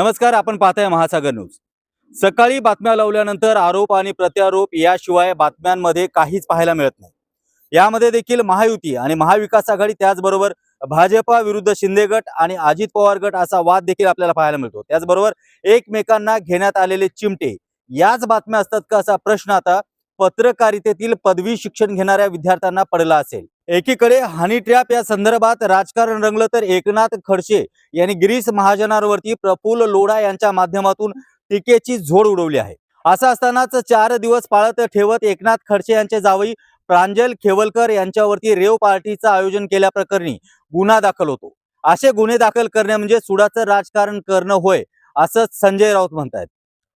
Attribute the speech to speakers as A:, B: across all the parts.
A: नमस्कार आपण पाहताय महासागर न्यूज. सकाळी बातम्या लावल्यानंतर आरोप आणि प्रत्यारोप याशिवाय बातम्यांमध्ये काहीच पाहायला मिळत नाही. यामध्ये देखील महायुती आणि महाविकास आघाडी त्याचबरोबर भाजपा विरुद्ध शिंदे गट आणि अजित पवार गट असा वाद देखील आपल्याला पाहायला मिळतो. त्याचबरोबर एकमेकांना घेण्यात आलेले चिमटे याच बातम्या असतात का असा प्रश्न आता पत्रकारितेतील पदवी शिक्षण घेणाऱ्या विद्यार्थ्यांना पडला असेल. एकीकडे हनी ट्रॅप या संदर्भात राजकारण रंगलं तर एकनाथ खडसे यांनी गिरीश महाजनांवरती प्रफुल्ल लोढा यांच्या माध्यमातून टीकेची झोड उडवली आहे. असं असतानाच चार दिवस पाळत ठेवत एकनाथ खडसे यांचे जावई प्रांजल खेवलकर यांच्यावरती रेव पार्टीचं आयोजन केल्याप्रकरणी गुन्हा दाखल होतो. असे गुन्हे दाखल करणे म्हणजे सुडाचं राजकारण करणं होय असं संजय राऊत म्हणतायत.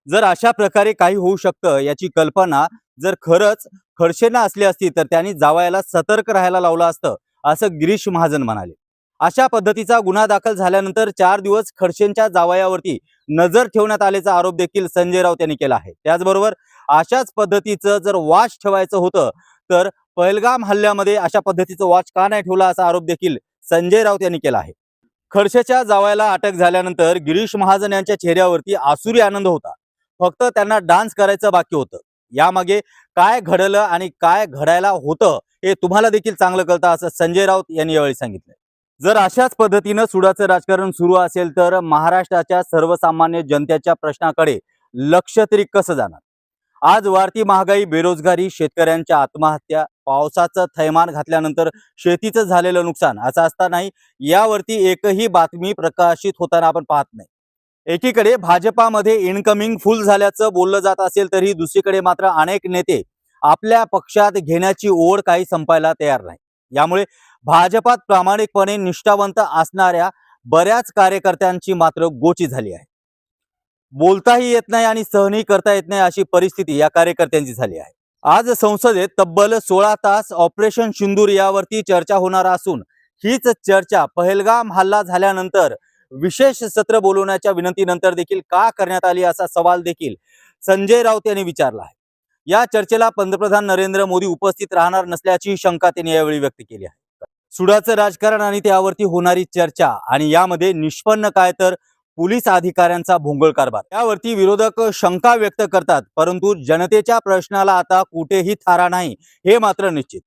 A: जर अशा प्रकारे काही होऊ शकतं याची कल्पना जर खरंच खडसेंना असली असती तर त्यांनी जावयाला सतर्क राहायला लावलं असतं असं गिरीश महाजन म्हणाले. अशा पद्धतीचा गुन्हा दाखल झाल्यानंतर चार दिवस खडसेंच्या जावयावरती नजर ठेवण्यात आल्याचा आरोप देखील संजय राऊत यांनी केला आहे. त्याचबरोबर अशाच पद्धतीचं जर वाच ठेवायचं होतं तर पहलगाम हल्ल्यामध्ये अशा पद्धतीचं वाच का नाही ठेवला असा आरोप देखील संजय राऊत यांनी केला आहे. खडसेच्या जावयाला अटक झाल्यानंतर गिरीश महाजन यांच्या चेहऱ्यावरती आसुरी आनंद होता. फक्त त्यांना डान्स करायचं बाकी होतं. यामागे काय घडलं आणि काय घडायला होतं हे तुम्हाला देखील चांगलं कळतं असं संजय राऊत यांनी यावेळी सांगितलं जर अशाच पद्धतीनं सुडाचं राजकारण सुरू असेल तर महाराष्ट्राच्या सर्वसामान्य जनतेच्या प्रश्नाकडे लक्ष तरी कसं जाणार? आज वाढती महागाई बेरोजगारी शेतकऱ्यांच्या आत्महत्या पावसाचं थैमान घातल्यानंतर शेतीचं झालेलं नुकसान असं असतानाही यावरती एकही बातमी प्रकाशित होताना आपण पाहत नाही. एकीकडे भाजपामध्ये इनकमिंग फुल झाल्याचं बोललं जात असेल तरी दुसरीकडे मात्र अनेक नेते आपल्या पक्षात घेण्याची ओढ काही संपायला तयार नाही. यामुळे भाजपात प्रामाणिकपणे निष्ठावंत असणाऱ्या बऱ्याच कार्यकर्त्यांची मात्र गोची झाली आहे. बोलताही येत नाही आणि सहनही करता येत नाही अशी परिस्थिती या कार्यकर्त्यांची झाली आहे. आज संसदेत तब्बल सोळा तास ऑपरेशन सिंदूर यावरती चर्चा होणार असून हीच चर्चा पहलगाम हल्ला झाल्यानंतर विशेष सत्र बोलवण्याच्या विनंतीनंतर देखील का करण्यात आली असा सवाल देखील संजय राऊत यांनी विचारला आहे. या चर्चेला पंतप्रधान नरेंद्र मोदी उपस्थित राहणार नसल्याची शंका त्यांनी यावेळी व्यक्त केली आहे. सुडाचं राजकारण आणि त्यावरती होणारी चर्चा आणि यामध्ये निष्पन्न काय तर पोलीस अधिकाऱ्यांचा भोंगळ कारभार. यावरती विरोधक शंका व्यक्त करतात परंतु जनतेच्या प्रश्नाला आता कुठेही थारा नाही हे मात्र निश्चित.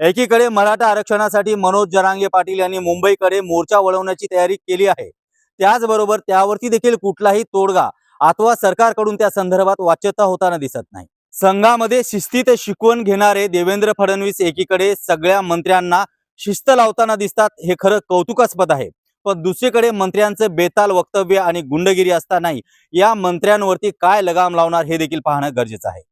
A: एकीकडे मराठा आरक्षणासाठी मनोज जरांगे पाटील यांनी मुंबईकडे मोर्चा वळवण्याची तयारी केली आहे. त्याचबरोबर त्यावरती देखील कुठलाही तोडगा अथवा सरकारकडून त्या संदर्भात वाच्यता होताना दिसत नाही. संघामध्ये शिस्तीत शिकवण घेणारे देवेंद्र फडणवीस एकीकडे सगळ्या मंत्र्यांना शिस्त लावताना दिसतात हे खरं कौतुकास्पद आहे. पण दुसरीकडे मंत्र्यांचं बेताल वक्तव्य आणि गुंडगिरी असतानाही या मंत्र्यांवरती काय लगाम लावणार हे देखील पाहणं गरजेचं आहे.